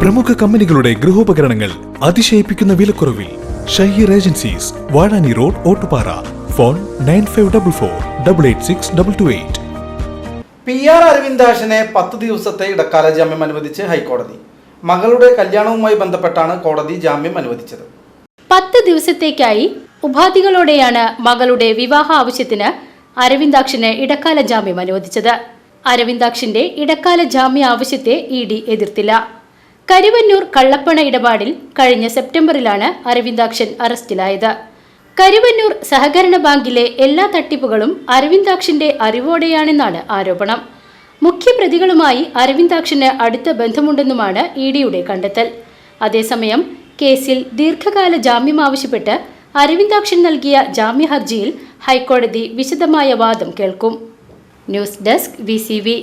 പ്രമുഖ കമ്പനികളുടെ ഗൃഹോപകരണങ്ങൾ അതിശയിപ്പിക്കുന്ന വിലക്കുറവിൽ Shaheer agencies Vazhani road Ottupara. Phone nine five double four double eight six double two eight. P R അരവിന്ദാഷിനെ പത്ത് ദിവസത്തെ ഇടക്കാല ജാമ്യം അനുവദിച്ച് ഹൈക്കോടതി. മകളുടെ കല്യാണവുമായി ബന്ധപ്പെട്ടാണ് കോടതി ജാമ്യം അനുവദിച്ചത്. പത്ത് ദിവസത്തേക്കായി ഉപാധികളോടെയാണ് മകളുടെ വിവാഹ ആവശ്യത്തിന് അരവിന്ദാക്ഷിന് ഇടക്കാല ജാമ്യം അനുവദിച്ചത്. അരവിന്ദാക്ഷിന്റെ ഇടക്കാല ജാമ്യ ആവശ്യത്തെ ഇ ഡി എതിർത്തില്ല. കരുവന്നൂർ കള്ളപ്പണ ഇടപാടിൽ കഴിഞ്ഞ സെപ്റ്റംബറിലാണ് അരവിന്ദാക്ഷൻ അറസ്റ്റിലായത്. കരുവന്നൂർ സഹകരണ ബാങ്കിലെ എല്ലാ തട്ടിപ്പുകളും അരവിന്ദാക്ഷിന്റെ അറിവോടെയാണെന്നാണ് ആരോപണം. മുഖ്യപ്രതികളുമായി അരവിന്ദാക്ഷന് അടുത്ത ബന്ധമുണ്ടെന്നുമാണ് ഇ ഡിയുടെ കണ്ടെത്തൽ. അതേസമയം കേസിൽ ദീർഘകാല ജാമ്യം ആവശ്യപ്പെട്ട് അരവിന്ദാക്ഷൻ നൽകിയ ജാമ്യ ഹർജിയിൽ ഹൈക്കോടതി വിശദമായ വാദം കേൾക്കും. News desk V.